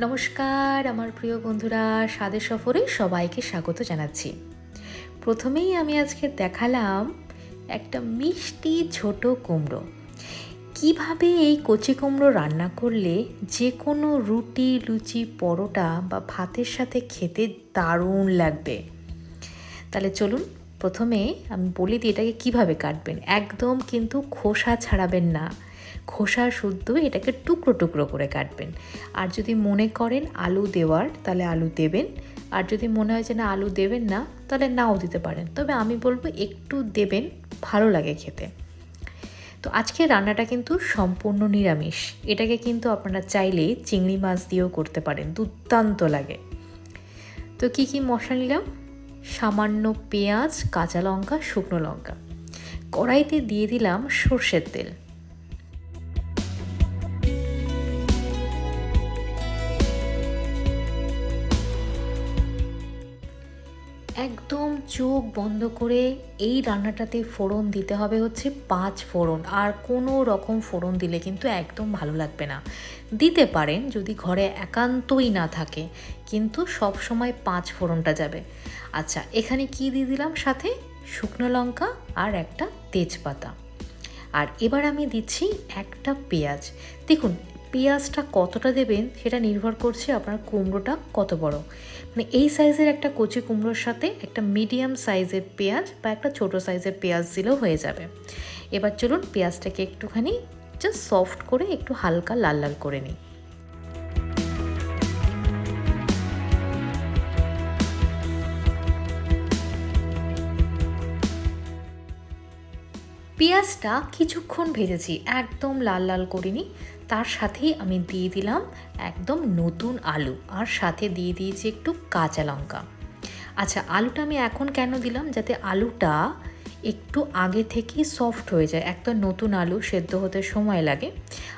নমস্কার, আমার প্রিয় বন্ধুরা, স্বাদের সফরে সবাইকে স্বাগত জানাচ্ছি। প্রথমেই আমি আজকে দেখালাম একটা মিষ্টি ছোট কুমড়ো। কীভাবে এই কচি কুমড়ো রান্না করলে যে কোনো রুটি, লুচি, পরোটা বা ভাতের সাথে খেতে দারুণ লাগবে? তাহলে চলুন, প্রথমে আমি বলি দিই এটাকে কীভাবে কাটবেন। একদম কিন্তু খোসা ছাড়াবেন না। খোসা শুদ্ধ এটাকে টুকরো টুকরো করে কাটবেন। আর যদি মনে করেন আলু দেওয়ার, তাহলে আলু দেবেন। আর যদি মনে হয় যে না, আলু দেবেন না, তাহলে নাও দিতে পারেন। তবে আমি বলব একটু দেবেন, ভালো লাগে খেতে। তো আজকে রান্নাটা কিন্তু সম্পূর্ণ নিরামিষ। এটাকে কিন্তু আপনারা চাইলে চিংড়ি মাছ দিয়েও করতে পারেন, দুর্দান্ত লাগে। তো কি কি মশলা নিলাম? সামান্য পেঁয়াজ, কাঁচা লঙ্কা, শুকনো লঙ্কা। কড়াইতে দিয়ে দিলাম সর্ষের তেল। একদম চোখ বন্ধ করে এই রান্নাটাতে ফোড়ন দিতে হবে হচ্ছে পাঁচ ফোড়ন। আর কোনো রকম ফোড়ন দিলে কিন্তু একদম ভালো লাগবে না। দিতে পারেন যদি ঘরে একান্তই না থাকে, কিন্তু সব সময় পাঁচ ফোড়নটা যাবে। আচ্ছা এখানে কি দিয়ে দিলাম সাথে? শুকনো লঙ্কা আর একটা তেজপাতা। আর এবার আমি দিচ্ছি একটা পেঁয়াজ। দেখুন পেঁয়াজটা কতটা দেবেন সেটা নির্ভর করছে আপনার কুমড়োটা কত বড়। মানে এই সাইজের একটা কচি কুমড়োর সাথে একটা মিডিয়াম সাইজের পেঁয়াজ বা একটা ছোট সাইজের পেঁয়াজ দিলেও হয়ে যাবে। এবার চলুন পেঁয়াজটাকে একটুখানি জাস্ট সফট করে একটু হালকা লাল লাল করে নিই। পেঁয়াজটা কিছুক্ষণ ভেজেছি, একদম লাল লাল করিনি। তার সাথেই আমি দিয়ে দিলাম একদম নতুন আলু আর সাথে দিয়ে দিয়েছি একটু কাঁচা লঙ্কা। আচ্ছা আলুটা আমি এখন কেন দিলাম? যাতে আলুটা একটু আগে থেকেই সফট হয়ে যায়। একটা নতুন আলু সেদ্ধ হতে সময় লাগে।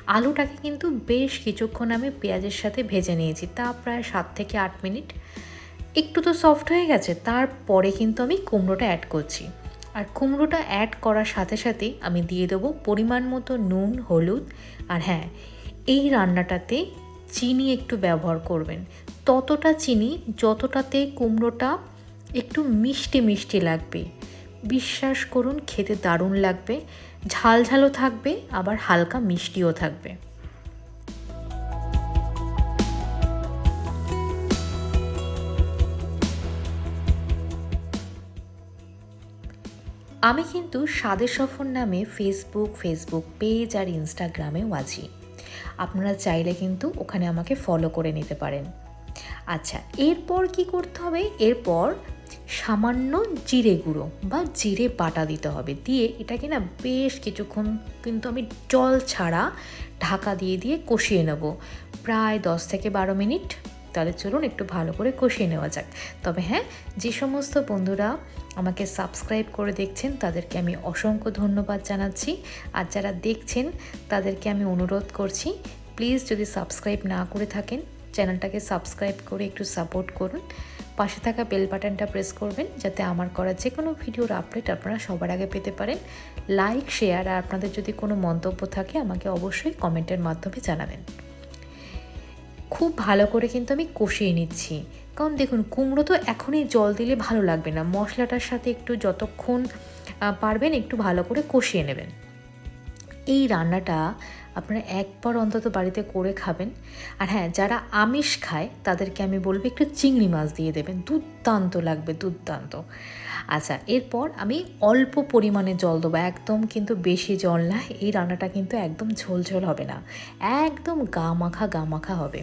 আলুটাকে কিন্তু বেশ কিছুক্ষণ আমি পেঁয়াজের সাথে ভেজে নিয়েছি। তা প্রায় সাত থেকে আট মিনিট। একটু তো সফট হয়ে গেছে। তারপরে কিন্তু আমি কুমড়োটা অ্যাড করছি। আর কুমড়োটা অ্যাড করার সাথে সাথেই আমি দিয়ে দেবো পরিমাণ মতো নুন, হলুদ। আর হ্যাঁ এই রান্নাটাতে চিনি একটু ব্যবহার করবেন। ততটা চিনি, যতটাতে কুমড়োটা একটু মিষ্টি মিষ্টি লাগবে। বিশ্বাস করুন, খেতে দারুণ লাগবে। ঝাল ঝালও থাকবে, আবার হালকা মিষ্টিও থাকবে। আমি কিন্তু স্বাদের সফর নামে ফেসবুক ফেসবুক পেজ আর ইনস্টাগ্রামেও আছি। আপনারা চাইলে কিন্তু ওখানে আমাকে ফলো করে নিতে পারেন। আচ্ছা এরপর কি করতে হবে? এরপর সামান্য জিরে গুঁড়ো বা জিরে বাটা দিতে হবে। দিয়ে এটাকে না বেশ কিছুক্ষণ কিন্তু আমি জল ছাড়া ঢাকা দিয়ে দিয়ে কষিয়ে নেব। প্রায় দশ থেকে বারো মিনিট তাহলে চলুন একটু ভালো করে কষিয়ে নেওয়া যাক। তবে হ্যাঁ যে সমস্ত বন্ধুরা আমাকে সাবস্ক্রাইব করে দেখছেন, তাদেরকে আমি অসংখ্য ধন্যবাদ জানাচ্ছি। আর যারা দেখছেন, তাদেরকে আমি অনুরোধ করছি প্লিজ যদি সাবস্ক্রাইব না করে থাকেন, চ্যানেলটাকে সাবস্ক্রাইব করে একটু সাপোর্ট করুন। পাশে থাকা বেল বাটনটা প্রেস করবেন, যাতে আমার করা যে কোনো ভিডিওর আপডেট আপনারা সবার আগে পেতে পারেন। লাইক শেয়ার আর আপনাদের যদি কোনো মন্তব্য থাকে, আমাকে অবশ্যই কমেন্টের মাধ্যমে জানাবেন। খুব ভালো করে কিন্তু আমি কষিয়ে নিচ্ছি। কারণ দেখুন, কুমড়ো তো এখনই জল দিলে ভালো লাগবে না। মশলাটার সাথে একটু যতক্ষণ পারবেন একটু ভালো করে কষিয়ে নেবেন। এই রান্নাটা আপনারা একবার অন্তত বাড়িতে করে খাবেন। আর হ্যাঁ যারা আমিষ খায়, তাদেরকে আমি বলব একটু চিংড়ি মাছ দিয়ে দেবেন। দুর্দান্ত লাগবে, দুর্দান্ত। আচ্ছা এরপর আমি অল্প পরিমাণে জল দেবো। একদম কিন্তু বেশি জল না, এই রান্নাটা কিন্তু একদম ঝোলঝোল হবে না। একদম গা মাখা গা মাখা হবে।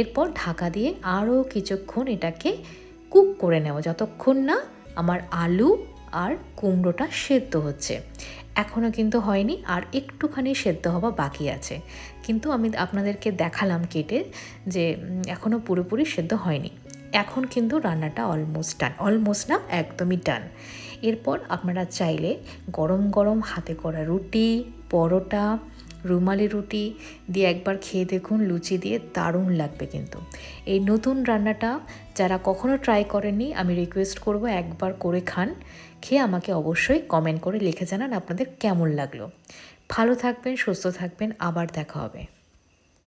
এরপর ঢাকা দিয়ে আরও কিছুক্ষণ এটাকে কুক করে নেব। যতক্ষণ না আমার আলু আর কুমড়োটা সেদ্ধ হচ্ছে। এখনও কিন্তু হয়নি, আর একটুখানি সেদ্ধ হওয়া বাকি আছে। কিন্তু আমি আপনাদেরকে দেখালাম কেটে যে এখনও পুরোপুরি সেদ্ধ হয়নি। এখন কিন্তু রান্নাটা অলমোস্ট ডান অলমোস্ট না, একদমই ডান এরপর আপনারা চাইলে গরম গরম হাতে করা রুটি, পরোটা রুমালি রুটি দিয়ে একবার খেয়ে দেখুন, লুচি দিয়ে দারুণ লাগবে কিন্তু। এই নতুন রান্নাটা যারা কখনো ট্রাই করেননি, আমি রিকোয়েস্ট করব একবার করে খান। খেয়ে আমাকে অবশ্যই কমেন্ট করে লিখে জানান আপনাদের কেমন লাগল। ভালো থাকবেন, সুস্থ থাকবেন, আবার দেখা হবে।